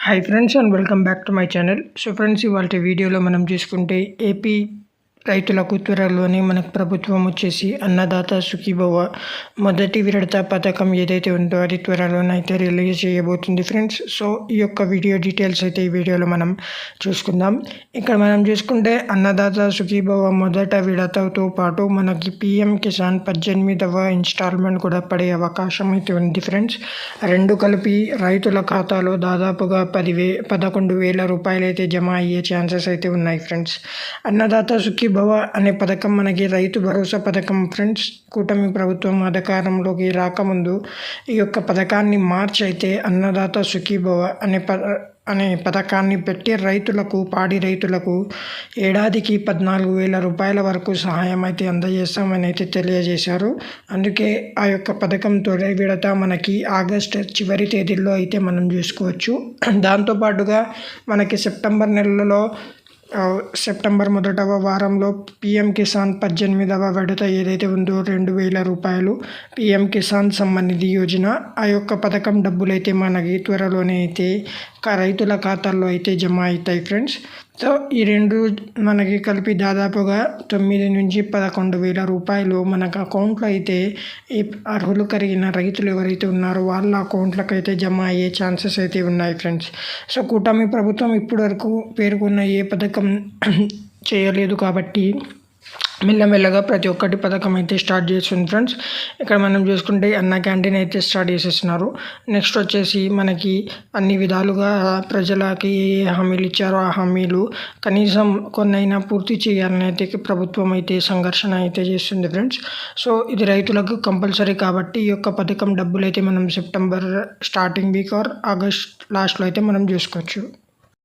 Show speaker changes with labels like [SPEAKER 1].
[SPEAKER 1] Hi friends and welcome back to my channel so friends ఇవాళ వీడియోలో మనం చూసుకుంటే ఏపీ రైతులకు త్వరలోనే మనకు ప్రభుత్వం వచ్చేసి అన్నదాత సుఖీభవ మొదటి విడత పథకం ఏదైతే ఉందో అది త్వరలోనైతే రిలీజ్ చేయబోతుంది ఫ్రెండ్స్. సో ఈ యొక్క వీడియో డీటెయిల్స్ అయితే ఈ వీడియోలో మనం చూసుకుందాం. ఇక్కడ మనం చూసుకుంటే అన్నదాత సుఖీభవ మొదట విడతతో పాటు మనకి పిఎం కిసాన్ పద్దెనిమిదవ ఇన్స్టాల్మెంట్ కూడా పడే అవకాశం అయితే ఉంది ఫ్రెండ్స్. రెండు కలిపి రైతుల ఖాతాలో దాదాపుగా పదివే పదకొండు వేల రూపాయలు అయితే జమ అయ్యే ఛాన్సెస్ అయితే ఉన్నాయి ఫ్రెండ్స్. అన్నదాత సుఖీ భవ అనే పథకం మనకి రైతు భరోసా పథకం ఫ్రెండ్స్. కూటమి ప్రభుత్వం అధికారంలోకి రాకముందు ఈ యొక్క పథకాన్ని మార్చి అయితే అన్నదాత సుఖీభవ అనే ప అనే పథకాన్ని పెట్టి రైతులకు పాడి రైతులకు ఏడాదికి పద్నాలుగు వేల రూపాయల వరకు సహాయం అయితే అందజేస్తామని అయితే తెలియజేశారు. అందుకే ఆ యొక్క పథకం తొలి విడత మనకి ఆగస్ట్ చివరి తేదీల్లో అయితే మనం చూసుకోవచ్చు. దాంతోపాటుగా మనకి సెప్టెంబర్ నెలలో సెప్టెంబర్ మొదటవ వారంలో పిఎం కిసాన్ పద్దెనిమిదవ విడత ఏదైతే ఉందో రెండు వేల రూపాయలు పిఎం కిసాన్ సంబంధిత యోజన ఆ యొక్క పథకం డబ్బులైతే మనకి త్వరలోనే అయితే రైతుల ఖాతాల్లో అయితే జమ అవుతాయి ఫ్రెండ్స్. సో ఈ రెండు మనకి కలిపి దాదాపుగా తొమ్మిది నుంచి పదకొండు వేల రూపాయలు మనకు అకౌంట్లో అయితే ఈ అర్హులు కలిగిన రైతులు ఎవరైతే ఉన్నారో వాళ్ళ అకౌంట్లకు అయితే జమ అయ్యే ఛాన్సెస్ అయితే ఉన్నాయి ఫ్రెండ్స్. సో కూటమి ప్రభుత్వం ఇప్పటివరకు పేర్కొన్న ఏ పథకం చేయలేదు కాబట్టి మెల్లమెల్లగా ప్రతి ఒక్కటి పథకం అయితే స్టార్ట్ చేస్తుంది ఫ్రెండ్స్. ఇక్కడ మనం చూసుకుంటే అన్న క్యాంటీన్ అయితే స్టార్ట్ చేసేస్తున్నారు. నెక్స్ట్ వచ్చేసి మనకి అన్ని విధాలుగా ప్రజలకి ఏ హామీలు ఇచ్చారో ఆ హామీలు కనీసం కొన్నైనా పూర్తి చేయాలని అయితే ప్రభుత్వం అయితే సంఘర్షణ అయితే చేస్తుంది ఫ్రెండ్స్. సో ఇది రైతులకు కంపల్సరీ కాబట్టి ఈ యొక్క పథకం డబ్బులు అయితే మనం September starting week or August లాస్ట్లో అయితే మనం చూసుకోవచ్చు.